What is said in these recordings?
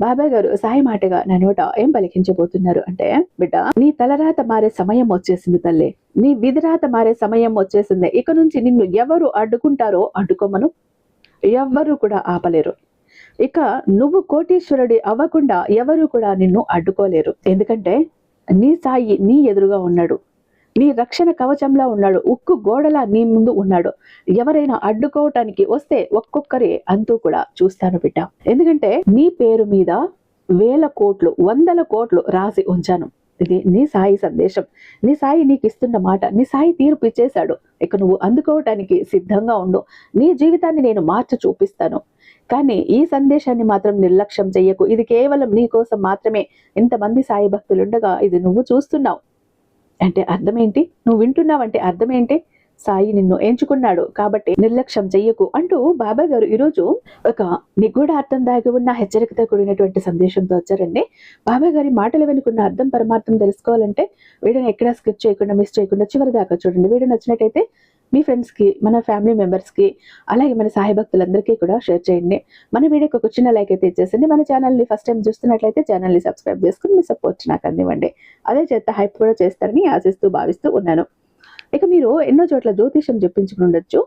బాబాయ్ గారు సాయి మాటగా నా నోట ఏం పలికించబోతున్నారు అంటే బిడ్డ నీ తలరాత మారే సమయం వచ్చేసింది తల్లి. నీ విధిరాత మారే సమయం వచ్చేసింది. ఇక నుంచి నిన్ను ఎవరు అడ్డుకుంటారో అడ్డుకోమను. ఎవ్వరు కూడా ఆపలేరు. ఇక నువ్వు కోటీశ్వరుడి అవ్వకుండా ఎవరు కూడా నిన్ను అడ్డుకోలేరు. ఎందుకంటే నీ సాయి నీ ఎదురుగా ఉన్నాడు. నీ రక్షణ కవచంలా ఉన్నాడు. ఉక్కు గోడలా నీ ముందు ఉన్నాడు. ఎవరైనా అడ్డుకోవటానికి వస్తే ఒక్కొక్కరే అంతూ కూడా చూస్తాను బిడ్డ. ఎందుకంటే నీ పేరు మీద వేల కోట్లు వందల కోట్లు రాసి ఉంచాను. ఇది నీ సాయి సందేశం. నీ సాయి నీకు ఇస్తున్న మాట నీ సాయి తీర్పు ఇచ్చేశాడు. ఇక నువ్వు అందుకోవటానికి సిద్ధంగా ఉండు. నీ జీవితాన్ని నేను మార్చి చూపిస్తాను. కానీ ఈ సందేశాన్ని మాత్రం నిర్లక్ష్యం చెయ్యకు. ఇది కేవలం నీ కోసం మాత్రమే. ఇంతమంది సాయి భక్తులుండగా ఇది నువ్వు చూస్తున్నావు. అంటే అర్థం ఏంటి నువ్వు వింటున్నావంటే అర్థం ఏంటి సాయి నిన్ను ఎంచుకున్నాడు కాబట్టి నిర్లక్ష్యం చెయ్యకు అంటూ బాబా గారు ఈరోజు ఒక నిగూఢార్థం దాగి ఉన్న హెచ్చరికతో కూడినటువంటి సందేశంతో వచ్చారండి. బాబా గారి మాటలు వెనుకున్న అర్థం పరమార్థం తెలుసుకోవాలంటే వీడియోని ఎక్కడా స్కిప్ చేయకుండా మిస్ చేయకుండా చివరి దాకా చూడండి. వీడియో నచ్చినట్టయితే మీ ఫ్రెండ్స్కి మన ఫ్యామిలీ మెంబర్స్కి అలాగే మన సాయి భక్తులందరికీ కూడా షేర్ చేయండి. మన వీడియోకి ఒక చిన్న లైక్ అయితే ఇచ్చేసింది మన ఛానల్ని ఫస్ట్ టైం చూస్తున్నట్లయితే ఛానల్ని సబ్స్క్రైబ్ చేసుకుని మీ సపోర్ట్ నాకు అందివ్వండి. అదే చేత హైప్ కూడా చేస్తారని ఆశిస్తూ భావిస్తూ ఉన్నాను. ఇక మీరు ఎన్నో చోట్ల జ్యోతిషం చెప్పించుకుని ఉండొచ్చు.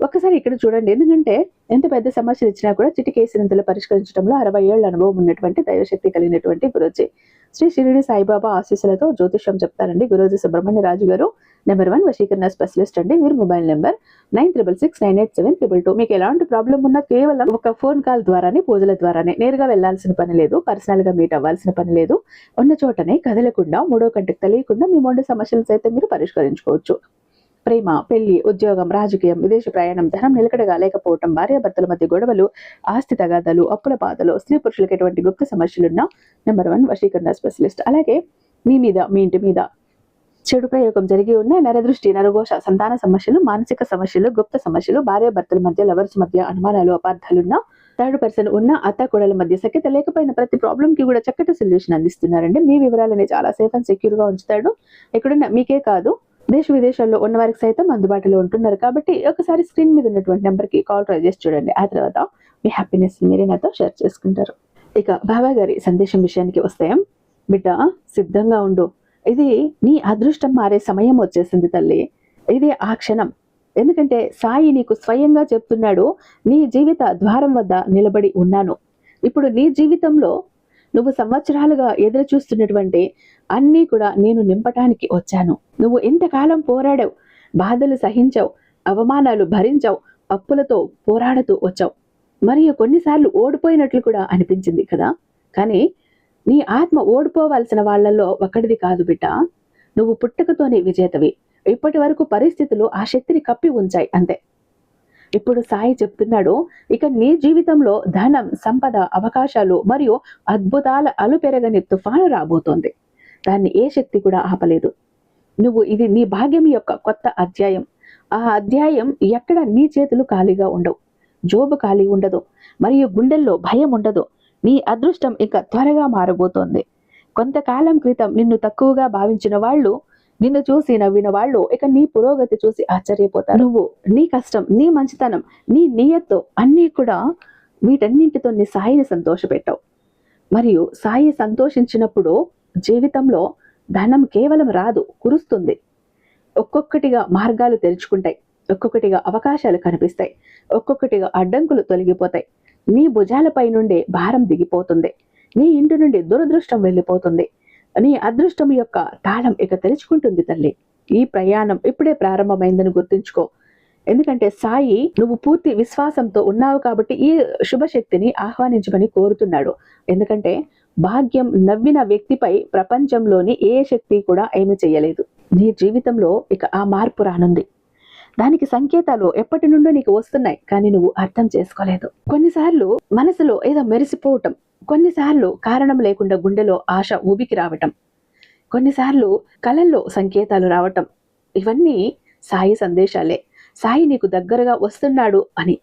ఒక్కసారి ఇక్కడ చూడండి. ఎందుకంటే ఎంత పెద్ద సమస్యలు ఇచ్చినా కూడా చిటికేసినంతలో పరిష్కరించడంలో అరవై ఏళ్ళ అనుభవం ఉన్నటువంటి దైవశక్తి కలిగినటువంటి గురుజీ. శ్రీ షిరిడి సాయిబాబా ఆశీస్సులతో జ్యోతిషం చెప్తారండి గురుజీ సుబ్రహ్మణ్య రాజు గారు నెంబర్ వన్ వశీకరణ స్పెషలిస్ట్ అండి. మీరు mobile number nine triple six nine eight seven triple two. మీకు ఎలాంటి ప్రాబ్లం ఉన్నా కేవలం ఒక ఫోన్ కాల్ ద్వారానే పూజల ద్వారానే నేరుగా వెళ్ళాల్సిన పని లేదు. పర్సనల్గా మీట్ అవ్వాల్సిన పని లేదు. ఉన్న చోటనే కదలకుండా మూడో కంటికి తెలియకుండా మీ మొండి సమస్యలు సైతం మీరు పరిష్కరించుకోవచ్చు. ప్రేమ పెళ్ళి ఉద్యోగం రాజకీయం విదేశ ప్రయాణం ధనం నిలకడగా లేకపోవటం భార్యాభర్తల మధ్య గొడవలు ఆస్తి తగాదాలు అప్పుల బాధలు స్త్రీ పురుషులకు ఎటువంటి గుప్త సమస్యలున్నా నెంబర్ వన్ వశీకరణ స్పెషలిస్ట్. అలాగే మీ మీద మీ ఇంటి మీద చెడు ప్రయోగం జరిగి ఉన్న నరదృష్టి నరఘోష సంతాన సమస్యలు మానసిక సమస్యలు గుప్త సమస్యలు భార్యాభర్తల మధ్య లవర్స్ మధ్య అనుమానాలు అపార్థాలున్నా థర్డ్ పర్సన్ ఉన్న అత్త కొడల మధ్య సఖ్యత లేకపోయిన ప్రతి ప్రాబ్లం కి కూడా చక్కటి సొల్యూషన్ అందిస్తున్నారండి. మీ వివరాలని చాలా సేఫ్ అండ్ సెక్యూర్గా ఉంచుతాడు. ఎక్కడున్న మీకే కాదు దేశ విదేశాల్లో ఉన్న వారికి సైతం అందుబాటులో ఉంటున్నారు కాబట్టి ఒకసారి స్క్రీన్ మీద ఉన్నటువంటి నెంబర్కి కాల్ ట్రై చేసి చూడండి. ఆ తర్వాత మీ హ్యాపీనెస్ మీరే నాతో షేర్ చేసుకుంటారు. ఇక బాబా గారి సందేశం విషయానికి వస్తే బిడ్డ సిద్ధంగా ఉండు. ఇది నీ అదృష్టం మారే సమయం వచ్చేసింది తల్లి. ఇది ఆ క్షణం. ఎందుకంటే సాయి నీకు స్వయంగా చెప్తున్నాడు నీ జీవిత ద్వారం వద్ద నిలబడి ఉన్నాను. ఇప్పుడు నీ జీవితంలో నువ్వు సంవత్సరాలుగా ఎదురు చూస్తున్నటువంటి అన్నీ కూడా నేను నింపటానికి వచ్చాను. నువ్వు ఇంతకాలం పోరాడావు బాధలు సహించావు అవమానాలు భరించావు అప్పులతో పోరాడుతూ వచ్చావు. మరియు కొన్నిసార్లు ఓడిపోయినట్లు కూడా అనిపించింది కదా. కానీ నీ ఆత్మ ఓడిపోవాల్సిన వాళ్ళల్లో ఒకటిది కాదు బిడ్డ. నువ్వు పుట్టుకతోనే విజేతవి. ఇప్పటి వరకు పరిస్థితులు ఆ శక్తిని కప్పి ఉంచాయి అంతే. ఇప్పుడు సాయి చెప్తున్నాడు ఇక నీ జీవితంలో ధనం సంపద అవకాశాలు మరియు అద్భుతాల అలుపెరగని తుఫాను రాబోతోంది. దాన్ని ఏ శక్తి కూడా ఆపలేదు. నువ్వు ఇది నీ భాగ్యం యొక్క కొత్త అధ్యాయం. ఆ అధ్యాయం ఎక్కడ నీ చేతులు ఖాళీగా ఉండవు. జోబు ఖాళీ ఉండదు. మరియు గుండెల్లో భయం ఉండదు. నీ అదృష్టం ఇక త్వరగా మారబోతోంది. కొంతకాలం క్రితం నిన్ను తక్కువగా భావించిన వాళ్ళు నిన్ను చూసి నవ్విన వాళ్ళు ఇక నీ పురోగతి చూసి ఆశ్చర్యపోతారు. నువ్వు నీ కష్టం నీ మంచితనం నీ నియత్తు అన్నీ కూడా వీటన్నింటితో నీ సాయిని సంతోషపెట్టావు. మరియు సాయి సంతోషించినప్పుడు జీవితంలో ధనం కేవలం రాదు కురుస్తుంది. ఒక్కొక్కటిగా మార్గాలు తెరుచుకుంటాయి ఒక్కొక్కటిగా అవకాశాలు కనిపిస్తాయి ఒక్కొక్కటిగా అడ్డంకులు తొలగిపోతాయి. నీ భుజాలపై నుండి భారం దిగిపోతుంది. నీ ఇంటి నుండి దురదృష్టం వెళ్ళిపోతుంది. నీ అదృష్టం యొక్క తాళం ఇక తెరుచుకుంటుంది తల్లి. ఈ ప్రయాణం ఇప్పుడే ప్రారంభమైందని గుర్తుంచుకో. ఎందుకంటే సాయి నువ్వు పూర్తి విశ్వాసంతో ఉన్నావు కాబట్టి ఈ శుభశక్తిని ఆహ్వానించమని కోరుతున్నాడు. ఎందుకంటే భాగ్యం నవ్విన వ్యక్తిపై ప్రపంచంలోని ఏ శక్తి కూడా ఏమి చేయలేదు. నీ జీవితంలో ఇక ఆ మార్పు రానుంది. దానికి సంకేతాలు ఎప్పటి నుండో నీకు వస్తున్నాయి కానీ నువ్వు అర్థం చేసుకోలేదు. కొన్నిసార్లు మనసులో ఏదో మెరిసిపోవటం కొన్నిసార్లు కారణం లేకుండా గుండెలో ఆశ ఊబికి రావటం కొన్నిసార్లు కళల్లో సంకేతాలు రావటం ఇవన్నీ సాయి సందేశాలే. సాయి నీకు దగ్గరగా వస్తున్నాడు అని.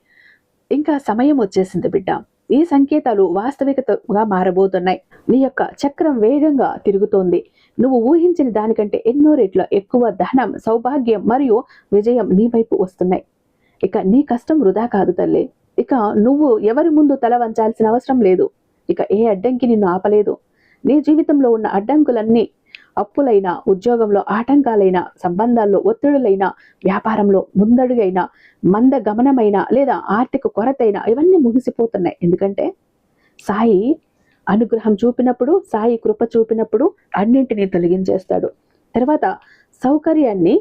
ఇంకా సమయం వచ్చేసింది బిడ్డ. ఈ సంకేతాలు వాస్తవికతగా మారబోతున్నాయి. నీ యొక్క చక్రం వేగంగా తిరుగుతోంది. నువ్వు ఊహించిన దానికంటే ఎన్నో రెట్ల ఎక్కువ ధనం సౌభాగ్యం మరియు విజయం నీ వైపు వస్తున్నాయి. ఇక నీ కష్టం వృధా కాదు తల్లి. ఇక నువ్వు ఎవరి ముందు తల వంచాల్సిన అవసరం లేదు. ఇక ఏ అడ్డంకి నిన్ను ఆపలేదు. నీ జీవితంలో ఉన్న అడ్డంకులన్నీ అప్పులైన ఉద్యోగంలో ఆటంకాలైన సంబంధాల్లో ఒత్తిడులైన వ్యాపారంలో ముందడుగైన మంద గమనమైన లేదా ఆర్థిక కొరతైన ఇవన్నీ ముగిసిపోతున్నాయి. ఎందుకంటే సాయి అనుగ్రహం చూపినప్పుడు సాయి కృప చూపినప్పుడు అన్నింటినీ తొలగించేస్తాడు. తర్వాత సౌకర్యాన్ని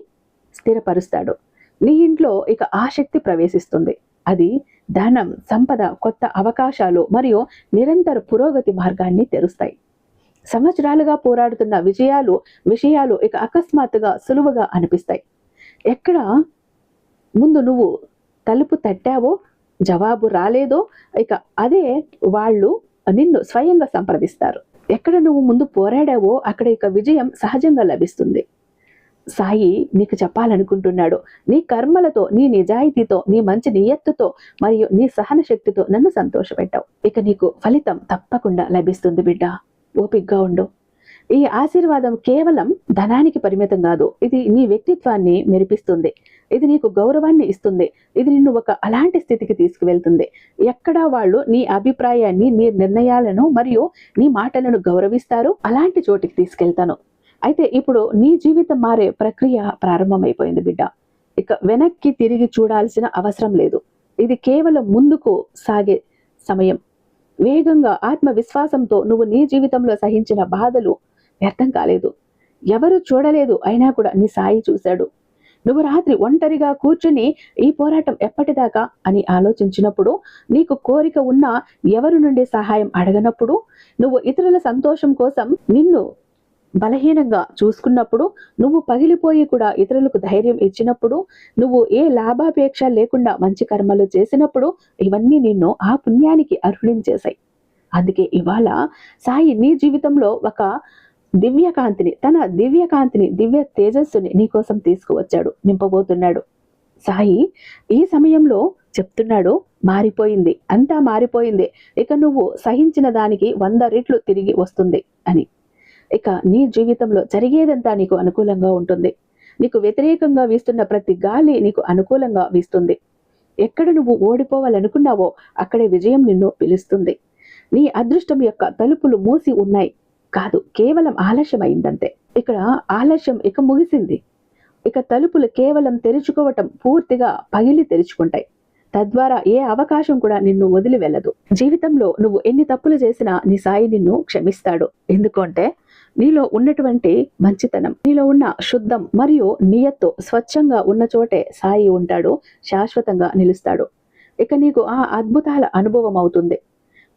స్థిరపరుస్తాడు. నీ ఇంట్లో ఇక ఆసక్తి ప్రవేశిస్తుంది. అది ధనం సంపద కొత్త అవకాశాలు మరియు నిరంతర పురోగతి మార్గాన్ని తెరుస్తాయి. సంవత్సరాలుగా పోరాడుతున్న విజయాలు విషయాలు ఇక అకస్మాత్తుగా సులువుగా అనిపిస్తాయి. ఎక్కడ ముందు నువ్వు తలుపు తట్టావో జవాబు రాలేదో ఇక అదే వాళ్ళు నిన్ను స్వయంగా సంప్రదిస్తారు. ఎక్కడ నువ్వు ముందు పోరాడావో అక్కడ ఇక విజయం సహజంగా లభిస్తుంది. సాయి నీకు చెప్పాలనుకుంటున్నాడు. నీ కర్మలతో నీ నిజాయితీతో నీ మంచి నియత్తుతో మరియు నీ సహన శక్తితో నన్ను సంతోషపెట్టావు. ఇక నీకు ఫలితం తప్పకుండా లభిస్తుంది బిడ్డ. ఓపిగ్గా ఉండు ఈ ఆశీర్వాదం కేవలం ధనానికి పరిమితం కాదు. ఇది నీ వ్యక్తిత్వాన్ని మెరిపిస్తుంది. ఇది నీకు గౌరవాన్ని ఇస్తుంది. ఇది నిన్ను ఒక అలాంటి స్థితికి తీసుకువెళ్తుంది. ఎక్కడా వాళ్ళు నీ అభిప్రాయాన్ని నీ నిర్ణయాలను మరియు నీ మాటలను గౌరవిస్తారు అలాంటి చోటికి తీసుకెళ్తాను. అయితే ఇప్పుడు నీ జీవితం మారే ప్రక్రియ ప్రారంభమైపోయింది బిడ్డ. ఇక వెనక్కి తిరిగి చూడాల్సిన అవసరం లేదు. ఇది కేవలం ముందుకు సాగే సమయం. వేగంగా ఆత్మవిశ్వాసంతో నువ్వు నీ జీవితంలో సహించిన బాధలు వ్యర్థం కాలేదు. ఎవరు చూడలేదు అయినా కూడా నీ సాయి చూశాడు. నువ్వు రాత్రి ఒంటరిగా కూర్చుని ఈ పోరాటం ఎప్పటిదాకా అని ఆలోచించినప్పుడు నీకు కోరిక ఉన్నా ఎవరి నుండి సహాయం అడగనప్పుడు నువ్వు ఇతరుల సంతోషం కోసం నిన్ను బలహీనంగా చూసుకున్నప్పుడు నువ్వు పగిలిపోయి కూడా ఇతరులకు ధైర్యం ఇచ్చినప్పుడు నువ్వు ఏ లాభాపేక్ష లేకుండా మంచి కర్మలు చేసినప్పుడు ఇవన్నీ నిన్ను ఆ పుణ్యానికి అర్హుడించేశాయి అందుకే ఇవాళ సాయి నీ జీవితంలో ఒక దివ్యకాంతిని తన దివ్యకాంతిని దివ్య తేజస్సుని నీకోసం తీసుకువచ్చాడు నింపబోతున్నాడు. సాయి ఈ సమయంలో చెప్తున్నాడు మారిపోయింది అంతా మారిపోయింది. ఇక నువ్వు సహించిన దానికి వంద రెట్లు తిరిగి వస్తుంది అని. ఇక నీ జీవితంలో జరిగేదంతా నీకు అనుకూలంగా ఉంటుంది. నీకు వ్యతిరేకంగా వీస్తున్న ప్రతి గాలి నీకు అనుకూలంగా వీస్తుంది. ఎక్కడ నువ్వు ఓడిపోవాలనుకున్నావో అక్కడే విజయం నిన్ను పిలుస్తుంది. నీ అదృష్టం యొక్క తలుపులు మూసి ఉన్నాయి. కాదు కేవలం ఆలస్యం అయిందంతే. ఇక్కడ ఆలస్యం ఇక ముగిసింది. ఇక తలుపులు కేవలం తెరుచుకోవటం పూర్తిగా పగిలి తెరుచుకుంటాయి. తద్వారా ఏ అవకాశం కూడా నిన్ను వదిలి వెళ్ళదు. జీవితంలో నువ్వు ఎన్ని తప్పులు చేసినా నీ సాయి నిన్ను క్షమిస్తాడు. ఎందుకంటే నీలో ఉన్నటువంటి మంచితనం నీలో ఉన్న శుద్ధం మరియు నియత్తు స్వచ్ఛంగా ఉన్న చోటే సాయి ఉంటాడు శాశ్వతంగా నిలుస్తాడు. ఇక నీకు ఆ అద్భుతాల అనుభవం అవుతుంది.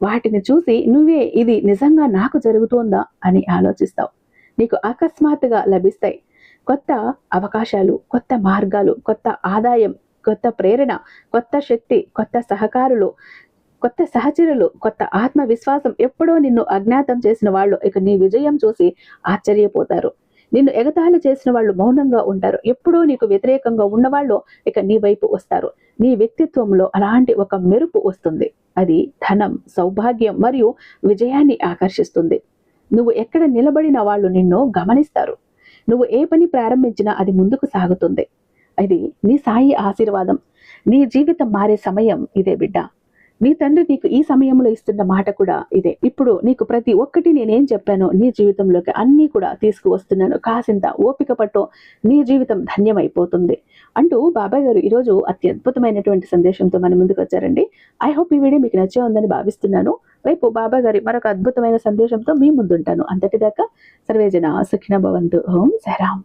వాటిని చూసి నువ్వే ఇది నిజంగా నాకు జరుగుతోందా అని ఆలోచిస్తావు. నీకు అకస్మాత్తుగా లభిస్తాయి. కొత్త అవకాశాలు కొత్త మార్గాలు కొత్త ఆదాయం కొత్త ప్రేరణ కొత్త శక్తి కొత్త సహకారులు కొత్త సహచరులు కొత్త ఆత్మవిశ్వాసం ఎప్పుడో నిన్ను అజ్ఞాతం చేసిన వాళ్ళు ఇక నీ విజయం చూసి ఆశ్చర్యపోతారు. నిన్ను ఎగతాళి చేసిన వాళ్ళు మౌనంగా ఉంటారు. ఎప్పుడో నీకు వ్యతిరేకంగా ఉన్నవాళ్ళు ఇక నీ వైపు వస్తారు. నీ వ్యక్తిత్వంలో అలాంటి ఒక మెరుపు వస్తుంది. అది ధనం సౌభాగ్యం మరియు విజయాన్ని ఆకర్షిస్తుంది. నువ్వు ఎక్కడ నిలబడిన వాళ్ళు నిన్ను గమనిస్తారు. నువ్వు ఏ పని ప్రారంభించినా అది ముందుకు సాగుతుంది. అది నీ సాయి ఆశీర్వాదం. నీ జీవితం మారే సమయం ఇదే బిడ్డ. నీ తండ్రి నీకు ఈ సమయంలో ఇస్తున్న మాట కూడా ఇదే. ఇప్పుడు నీకు ప్రతి ఒక్కటి నేనేం చెప్పానో నీ జీవితంలోకి అన్నీ కూడా తీసుకువస్తున్నాను. కాసింత ఓపిక పట్టు నీ జీవితం ధన్యమైపోతుంది. అంటూ బాబాయ్ గారు ఈరోజు అత్యద్భుతమైనటువంటి సందేశంతో మన ముందుకు వచ్చారండి. ఐ హోప్ ఈ వీడియో మీకు నచ్చే ఉందని భావిస్తున్నాను. రేపు బాబా గారి మరొక అద్భుతమైన సందేశంతో మీ ముందుంటాను. అంతటిదాకా సర్వేజన సుఖిన భవంతు. ఓం సరామ్